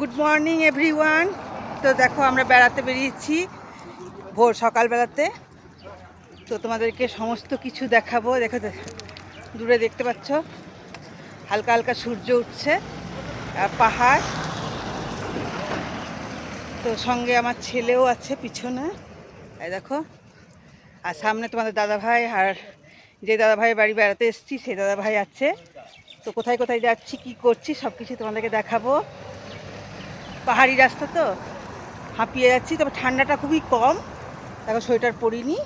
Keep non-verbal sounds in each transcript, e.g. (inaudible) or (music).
Good morning everyone তো দেখো, আমরা বেড়াতে বেরিয়েছি ভোর সকালবেলাতে। তো তোমাদেরকে সমস্ত কিছু দেখাবো। দেখো দূরে দেখতে পাচ্ছ, হালকা হালকা সূর্য উঠছে, আর পাহাড়। তো সঙ্গে আমার ছেলেও আছে পিছনে। এই দেখো, আর সামনে তোমাদের দাদাভাই আর যে দাদাভাই বাড়ি বেড়াতে এসেছি সেই দাদাভাই আছে। তো কোথায় কোথায় যাচ্ছি, কি করছি সব কিছু তোমাদেরকে দেখাবো। পাহাড়ি রাস্তা তো, হাঁপিয়ে যাচ্ছি, তবে ঠান্ডাটা খুবই কম। দেখো, সোয়েটার পরিনি।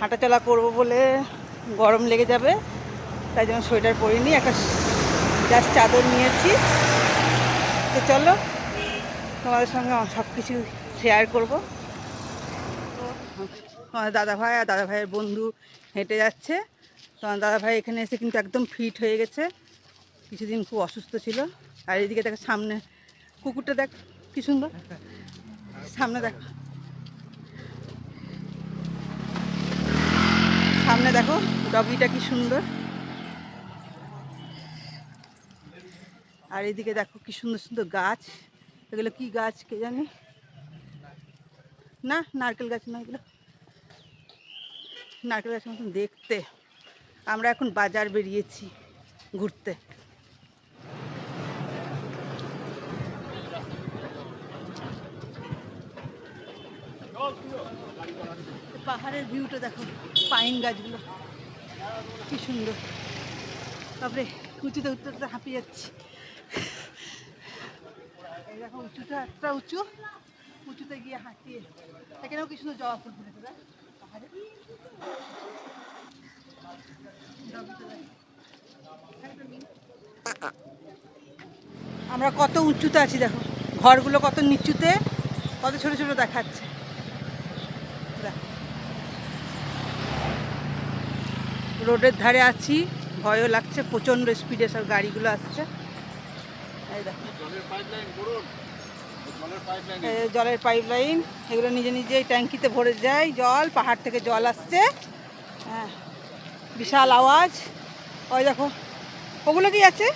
হাঁটাচলা করব বলে গরম লেগে যাবে, তাই জন্য সোয়েটার পরিনি। একটা জাস্ট চাদর নিয়েছি। তো চলো, তোমাদের সঙ্গে সব কিছু শেয়ার করব। আমার দাদা ভাই আর দাদা ভাইয়ের বন্ধু হেঁটে যাচ্ছে। তোমার দাদা ভাই এখানে এসে কিন্তু একদম ফিট হয়ে গেছে। কিছুদিন খুব অসুস্থ ছিল। আর এদিকে তাকে সামনে কুকুরটা দেখ, কি সুন্দর। সামনে দেখ। সামনে দেখো, ডগিটা কি সুন্দর। আর এদিকে দেখো, কি সুন্দর সুন্দর গাছ। এগুলো কি গাছ, কে জানি? না, নারকেল গাছ না এগুলো। নারকেল গাছের মতন দেখতে। আমরা এখন বাজার বেরিয়েছি ঘুরতে। পাহাড়ের ভিউটা দেখো, পাইন গাছগুলো। কি সুন্দর। তারপরে উঁচুতে উঠতে উঠতে হাঁপিয়ে যাচ্ছি। এই দেখো, উঁচুটা একটা উঁচু, উঁচুতে গিয়ে হাঁটিয়ে। এখানেও কি সুন্দর জবা ফুল ফুটেছে পাহাড়ে। আমরা কত উঁচুতে আছি, দেখো। ঘরগুলো কত নিচুতে, কত ছোট ছোট দেখাচ্ছে। রোডের ধারে আছি। ভয়ও লাগছে প্রচণ্ড স্পিডে সব গাড়িগুলো আসছে। জলের পাইপ লাইন এগুলো নিজে নিজেই ট্যাঙ্কিতে ভরে যায়। জল পাহাড় থেকে জল আসছে। হ্যাঁ বিশাল আওয়াজ। ওই দেখো ওগুলো কি আছে?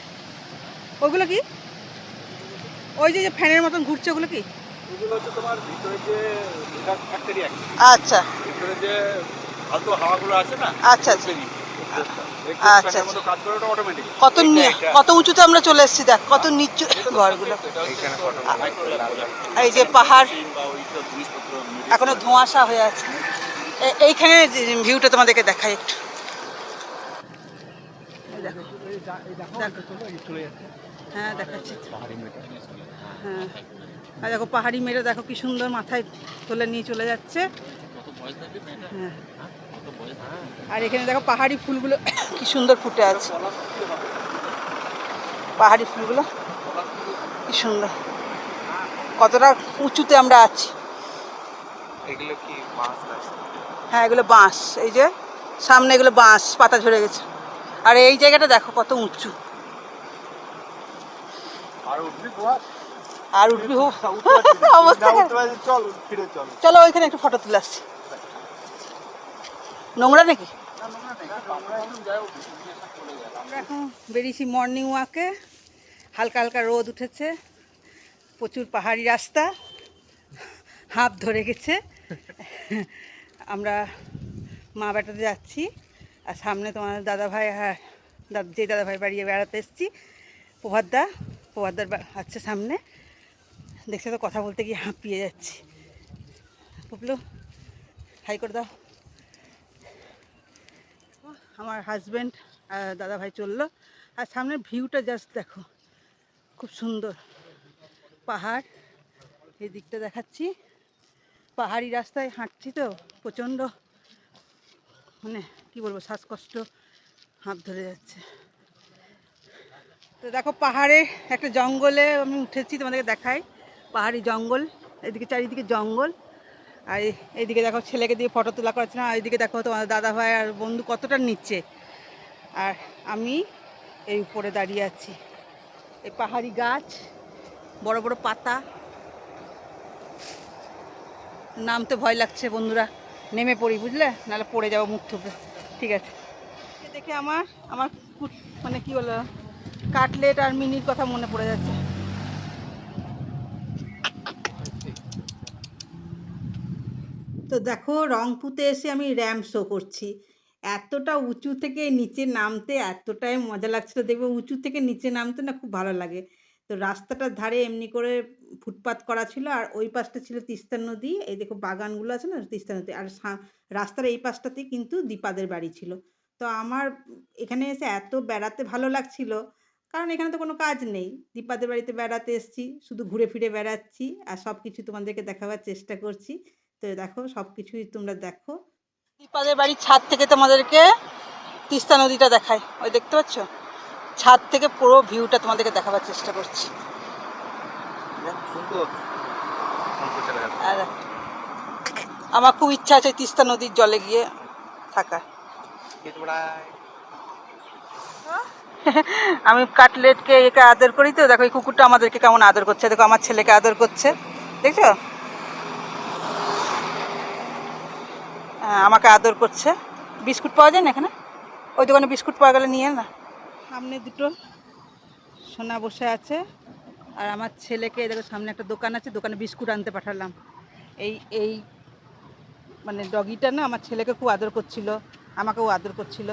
ওগুলো কি? ওই যে যে ফ্যানের মতন ঘুরছে ওগুলো কি? আচ্ছা। না? আচ্ছা, আচ্ছা। আচ্ছা, কত কত উঁচুতে আমরা চলে এসেছি দেখ কত নিচু ঘরগুলো। এই যে পাহাড় এখনও ধোঁয়াশা হয়ে আছে। এইখানে ভিউটা তোমাদেরকে দেখাই একটু। হ্যাঁ দেখাচ্ছি। হ্যাঁ। আর দেখো পাহাড়ি মেয়েরা দেখো কি সুন্দর মাথায় তুলে নিয়ে চলে যাচ্ছে। হ্যাঁ। আর এখানে দেখো পাহাড়ি ফুলগুলো (coughs) কি সুন্দর ফুটে আছে। পাহাড়ি ফুলগুলো কি সুন্দর। কতটা উঁচুতে আমরা আছি। এগুলো কি মাছ হ্যাঁ এগুলো বাঁশ। এই যে সামনে এগুলো বাঁশ পাতা ঝরে গেছে। আর এই জায়গাটা দেখো কত উঁচু। আর উঠবি আর (laughs) অবস্থা চলো ওইখানে একটু ফটো তুলে আসছি নোংরা নাকি? আমরা এখন বেরিয়েছি মর্নিং ওয়াকে হালকা হালকা রোদ উঠেছে। প্রচুর পাহাড়ি রাস্তা। হাঁপ ধরে গেছে। আমরা মা বেটাতে যাচ্ছি। আর সামনে তোমার দাদা ভাই দাদ- যে দাদা ভাই বাড়ি বেড়াতে এসেছি, প্রভাতদা। প্রভাতদার আছে সামনে। দেখছে তো, কথা বলতে গিয়ে হাঁপিয়ে যাচ্ছি। পুপলু, হাই করে দাও। আমার হাজব্যান্ড দাদা ভাই চলল। আর সামনের ভিউটা জাস্ট দেখো, খুব সুন্দর। পাহাড়, এই দিকটা দেখাচ্ছি। পাহাড়ি রাস্তায় হাঁটছি তো, প্রচণ্ড মানে কি বলব, শ্বাসকষ্ট, হাঁপ ধরে যাচ্ছে। তো দেখো পাহাড়ে একটা জঙ্গলে আমি উঠেছি, তোমাদেরকে দেখাই। পাহাড়ি জঙ্গল, এদিকে চারিদিকে জঙ্গল। আর এই- এইদিকে দেখো ছেলেকে দিয়ে ফটো তোলা করাচ্ছে না আর এইদিকে দেখো তোমার দাদা ভাই আর বন্ধু কতটা নিচ্ছে। আর আমি এই উপরে দাঁড়িয়ে আছি। এই পাহাড়ি গাছ, বড় বড় পাতা। নামতে ভয় লাগছে বন্ধুরা, নেমে পড়ি, বুঝলে? নাহলে পড়ে যাব মুখ থুপে ঠিক আছে। দেখে আমার আমার মানে কি বলো কাটলেট আর মিনির কথা মনে পড়ে যাচ্ছে। তো দেখো রংপুতে এসে আমি র্যাম শো করছি। এতটা উঁচু থেকে নিচে নামতে এতটাই মজা লাগছিল। দেখবে উঁচু থেকে নিচে নামতে না খুব ভালো লাগে। তো রাস্তাটার ধারে এমনি করে ফুটপাত করা ছিল আর ওই পাশটা ছিল তিস্তা নদী। এই দেখো বাগানগুলো আছে না তিস্তা নদী। আর রাস্তার এই পাশটাতেই কিন্তু দীপাদের বাড়ি ছিল। তো আমার এখানে এসে এত বেড়াতে ভালো লাগছিল। কারণ এখানে তো কোনো কাজ নেই। দীপাদের বাড়িতে বেড়াতে এসেছি। শুধু ঘুরে ফিরে বেড়াচ্ছি। আর সব কিছু তোমাদেরকে দেখাবার চেষ্টা করছি। তো দেখো সব কিছুই তোমরা দেখো। দীপাদের বাড়ির ছাদ থেকে তোমাদেরকে তিস্তা নদীটা দেখায়। ওই দেখতে পাচ্ছ? ছাদ থেকে পুরো ভিউটা তোমাদেরকে দেখাবার চেষ্টা করছি। আর আমার খুব ইচ্ছা আছে তিস্তা নদীর জলে গিয়ে থাকা (laughs) আমি কাটলেটকে একে আদর করি তো দেখো এই কুকুরটা আমাদেরকে কেমন আদর করছে। দেখো আমার ছেলেকে আদর করছে। দেখছ? আমাকে আদর করছে। বিস্কুট পাওয়া যায় না এখানে? ওই দোকানে বিস্কুট পাওয়া গেলে নিয়ে না। সামনে দুটো সোনা বসে আছে, আর আমার ছেলেকে দেখো সামনে একটা দোকান আছে, দোকানে বিস্কুট আনতে পাঠালাম। এই এই মানে ডগিটা না আমার ছেলেকে খুব আদর করছিল, আমাকেও আদর করছিল।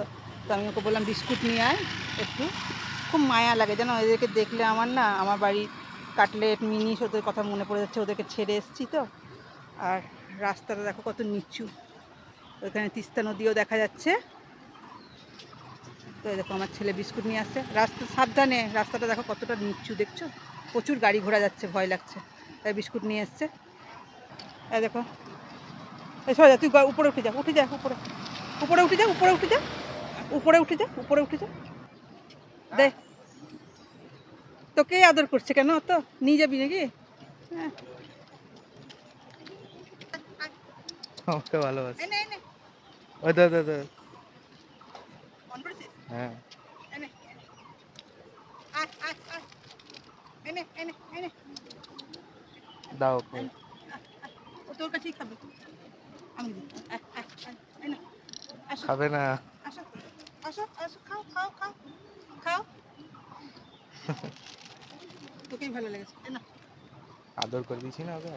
তো আমি ওকে বললাম, বিস্কুট নিয়ে আয় একটু। খুব মায়া লাগে, জানো? এদেরকে দেখলে আমার না, আমার বাড়ির কাটলেট মিনিস ওদের কথা মনে পড়ে যাচ্ছে, ওদেরকে ছেড়ে এসেছি তো। আর রাস্তাটা দেখো কত নিচু। ওইখানে তিস্তা নদীও দেখা যাচ্ছে। তো দেখো আমার ছেলে বিস্কুট নিয়ে আসছে। রাস্তা সাবধানে রাস্তাটা দেখো কতটা নিচু দেখছ? প্রচুর গাড়ি ঘোড়া যাচ্ছে ভয় লাগছে। তাই বিস্কুট নিয়ে এসছে। এই দেখো। এই সরে তুই উপরে উঠে যা উঠে যা উপরে। উপরে উঠে যা উপরে উঠে যা। উপরে উঠে যা উপরে উঠে যা। দে। তোকে আদর করছে কেন তো নিয়ে যাবি নাকি? হ্যাঁ। ভালোবাসে। ওই দে দে দে। হ্যাঁ। দাও ওকে। তোর কাছেই খাবে। আমি খাবে না। আসো। আসো আসো খাও খাও খাও। খাও। (laughs) তোকেই ভালো লেগেছে। না। আদর করে দিয়েছি না ওকে?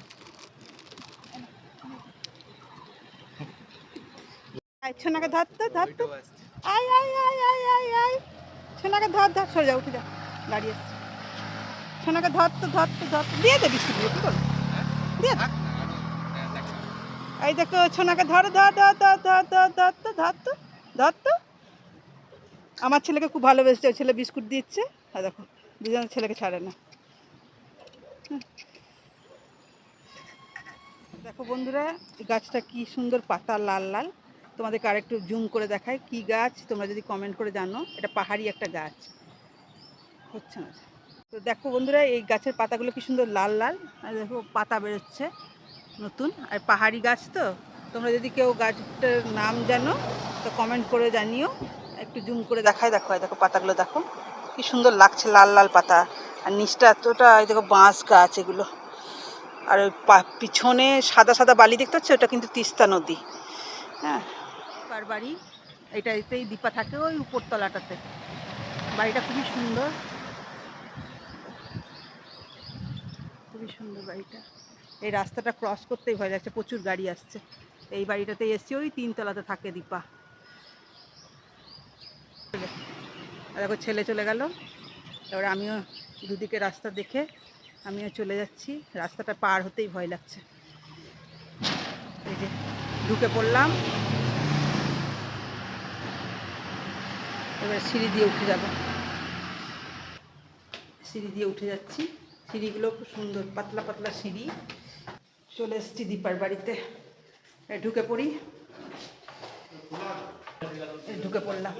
আয় ছোনাকে ধর তো ধর তো। আয় আয় আয় আয় আয় আয়। ছোনাকে ধর ধর সরে যা উঠে যা গাড়ি আসছে ছোনাকে ধর তো ধর তো ধর দিয়ে দে বিস্কুট দিয়ে কি করব? দিয়ে এই দেখো ছোনাকে ধর ধর ধর ধর ধর ধর ধর তো ধর তো ধর তো। আমার ছেলেকে খুব ভালোবেসেছে ওই ছেলে বিস্কুট দিচ্ছে। আর দেখো দুজনের ছেলেকে ছাড়ে না। দেখো বন্ধুরা গাছটা কি সুন্দর পাতা লাল লাল। তোমাদেরকে আরেকটু জুম করে দেখায় কি গাছ, তোমরা যদি কমেন্ট করে জানো, এটা পাহাড়ি একটা গাছ। হচ্ছে না। তো দেখো বন্ধুরা, এই গাছের পাতাগুলো কি সুন্দর লাল লাল, আর দেখো পাতা বেরোচ্ছে নতুন, আর পাহাড়ি গাছ তো। তোমরা যদি কেউ গাছটার নাম জানো, তো কমেন্ট করে জানিও। একটু জুম করে দেখায় দেখো দেখো পাতাগুলো দেখো। কি সুন্দর লাগছে লাল লাল পাতা। আর নিচটা এতটা দেখো বাঁশ গাছ এগুলো। আর পিছনে সাদা সাদা বালি দেখতে পাচ্ছ? ওটা কিন্তু তিস্তা নদী। হ্যাঁ কার বাড়ি, এটাতেই দীপা থাকে ওই উপরতলাটাতে। বাড়িটা খুবই সুন্দর। খুবই সুন্দর বাড়িটা। এই রাস্তাটা ক্রস করতেই ভয় লাগছে, প্রচুর গাড়ি আসছে। এই বাড়িটাতে এসছি, ওই তিনতলাতে থাকে দীপা। দেখো, ছেলে চলে গেল। এবার আমিও দুদিকে রাস্তা দেখে আমিও চলে যাচ্ছি। রাস্তাটা পার হতেই ভয় লাগছে। এই যে ঢুকে পড়লাম। এবার সিঁড়ি দিয়ে উঠে যাব। সিঁড়ি দিয়ে উঠে যাচ্ছি। সিঁড়িগুলো খুব সুন্দর, পাতলা পাতলা সিঁড়ি। চলে এসছি দীপার বাড়িতে। ঢুকে পড়ি। ঢুকে পড়লাম।